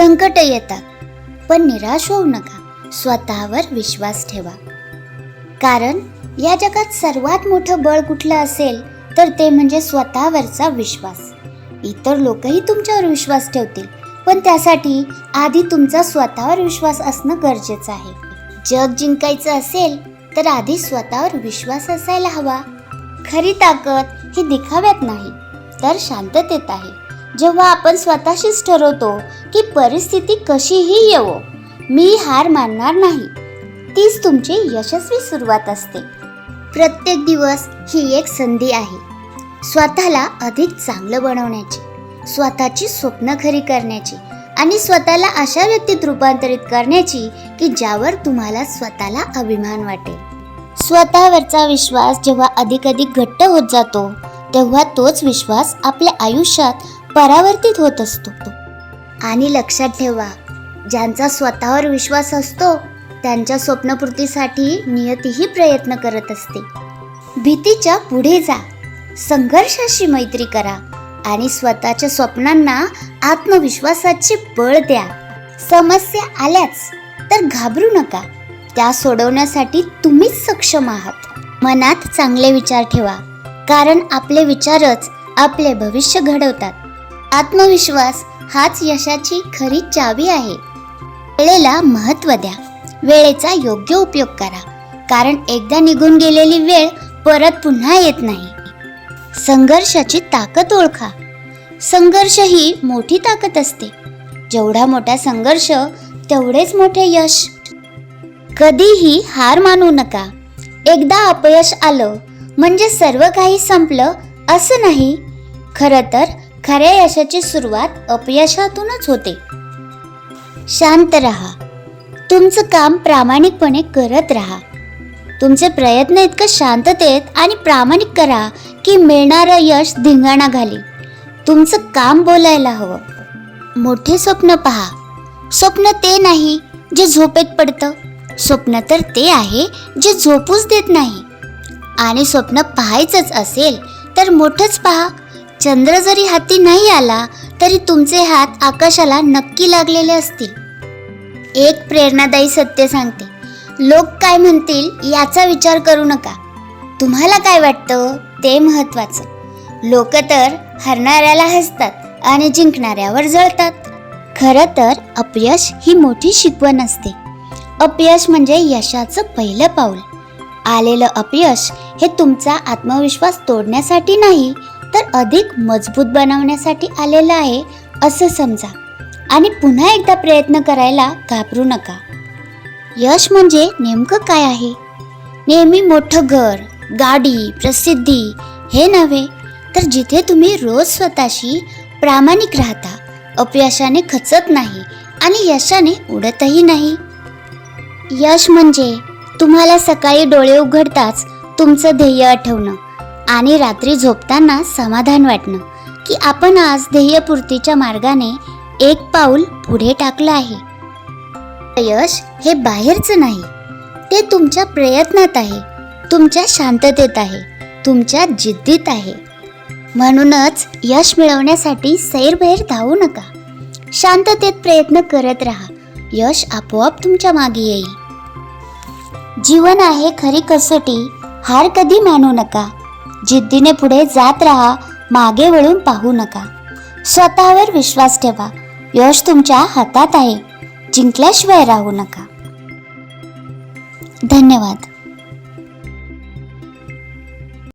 संकट येतात पण निराश होऊ नका. स्वतःवर विश्वास ठेवा. कारण या जगात सर्वात मोठं बळ कुठलं असेल तर ते म्हणजे स्वतःवरचा विश्वास. इतर लोकही तुमच्यावर विश्वास ठेवतील पण त्यासाठी आधी तुमचा स्वतःवर विश्वास असणं गरजेचं आहे. जग जिंकायचं असेल तर आधी स्वतःवर विश्वास असायला हवा. खरी ताकद ही दिखाव्यात नाही तर शांततेत आहे. जेव्हा आपण स्वतःशीच ठरवतो की परिस्थिती कशीही येवो मी हार मानणार नाही. तीच तुमची यशस्वी सुरुवात असते. प्रत्येक दिवस ही एक संधी आहे. स्वतःला अधिक चांगलं बनवण्याची स्वतःची स्वप्न खरी करण्याची आणि स्वतःला अशा व्यक्तीत रूपांतरित करण्याची की ज्यावर तुम्हाला स्वतःला अभिमान वाटेल. स्वतःवरचा विश्वास जेव्हा अधिक अधिक घट्ट होत जातो तेव्हा तोच विश्वास आपल्या आयुष्यात परावर्तित होत असतो आणि लक्षात ठेवा ज्यांचा स्वतःवर विश्वास असतो त्यांच्या स्वप्नपूर्तीसाठी नियतीही प्रयत्न करत असते. भीतीच्या पुढे जा संघर्षाशी मैत्री करा आणि स्वतःच्या स्वप्नांना आत्मविश्वासाचे बळ द्या. समस्या आल्याच तर घाबरू नका त्या सोडवण्यासाठी तुम्हीच सक्षम आहात. मनात चांगले विचार ठेवा कारण आपले विचारच आपले भविष्य घडवतात. आत्मविश्वास हाच यशाची खरी चावी आहे. वेळेला महत्त्व द्या. वेळेचा योग्य उपयोग करा. कारण एकदा निघून गेलेली वेळ परत पुन्हा येत नाही. संघर्षाची ताकद ओळखा. संघर्ष ही मोठी ताकद असते. जेवढा मोठा संघर्ष तेवढेच मोठे यश. कधीही हार मानू नका. एकदा अपयश आलं म्हणजे सर्व काही संपलं असं नाही. खरं तर खऱ्या यशाची सुरुवात अपयशातूनच होते. शांत रहा. तुमचं काम प्रामाणिकपणे करत राहा. तुमचे प्रयत्न इतकं शांततेत आणि प्रामाणिक करा की मिळणारं यश धिंगाणा घाली. तुमचं काम बोलायला हवं. मोठे स्वप्न पहा. स्वप्न ते नाही जे झोपेत पडतं. स्वप्न तर ते आहे जे झोपूच देत नाही. आणि स्वप्न पाहायचंच असेल तर मोठंच पहा. चंद्र जरी हाती नाही आला तरी तुमचे हात आकाशाला नक्की लागलेले असतील. एक प्रेरणादायी सत्य सांगते. लोक काय म्हणतील याचा विचार करू नका. तुम्हाला काय वाटतं ते महत्वाचं लोक तर हरणाऱ्याला हसतात आणि जिंकणाऱ्यावर जळतात. खरं तर अपयश ही मोठी शिकवण असते. अपयश म्हणजे यशाचं पहिलं पाऊल. आलेलं अपयश हे तुमचा आत्मविश्वास तोडण्यासाठी नाही तर अधिक मजबूत बनवण्यासाठी आलेलं आहे असं समजा. आणि पुन्हा एकदा प्रयत्न करायला घाबरू नका. यश म्हणजे नेमकं काय आहे? नेहमी मोठं घर गाडी प्रसिद्धी हे नव्हे तर जिथे तुम्ही रोज स्वतःशी प्रामाणिक राहता अपयशाने खचत नाही आणि यशाने उडतही नाही. यश म्हणजे तुम्हाला सकाळी डोळे उघडताच तुमचं ध्येय आठवणं. आणि रात्री झोपताना समाधान वाटणं की आपण आज ध्येयपूर्तीच्या मार्गाने एक पाऊल पुढे टाकलं आहे. यश हे बाहेरचं नाही ते तुमच्या प्रयत्नात आहे तुमच्या शांततेत आहे तुमच्या जिद्दीत आहे. म्हणूनच यश मिळवण्यासाठी सैरभैर धावू नका. शांततेत प्रयत्न करत राहा. यश आपोआप तुमच्या मागे येईल. जीवन आहे खरी कसोटी हार कधी मानू नका. जिद्दीने पुढे जात राहा मागे वळून पाहू नका. स्वतःवर विश्वास ठेवा. यश तुमच्या हातात आहे. जिंकल्याशिवाय राहू नका. धन्यवाद.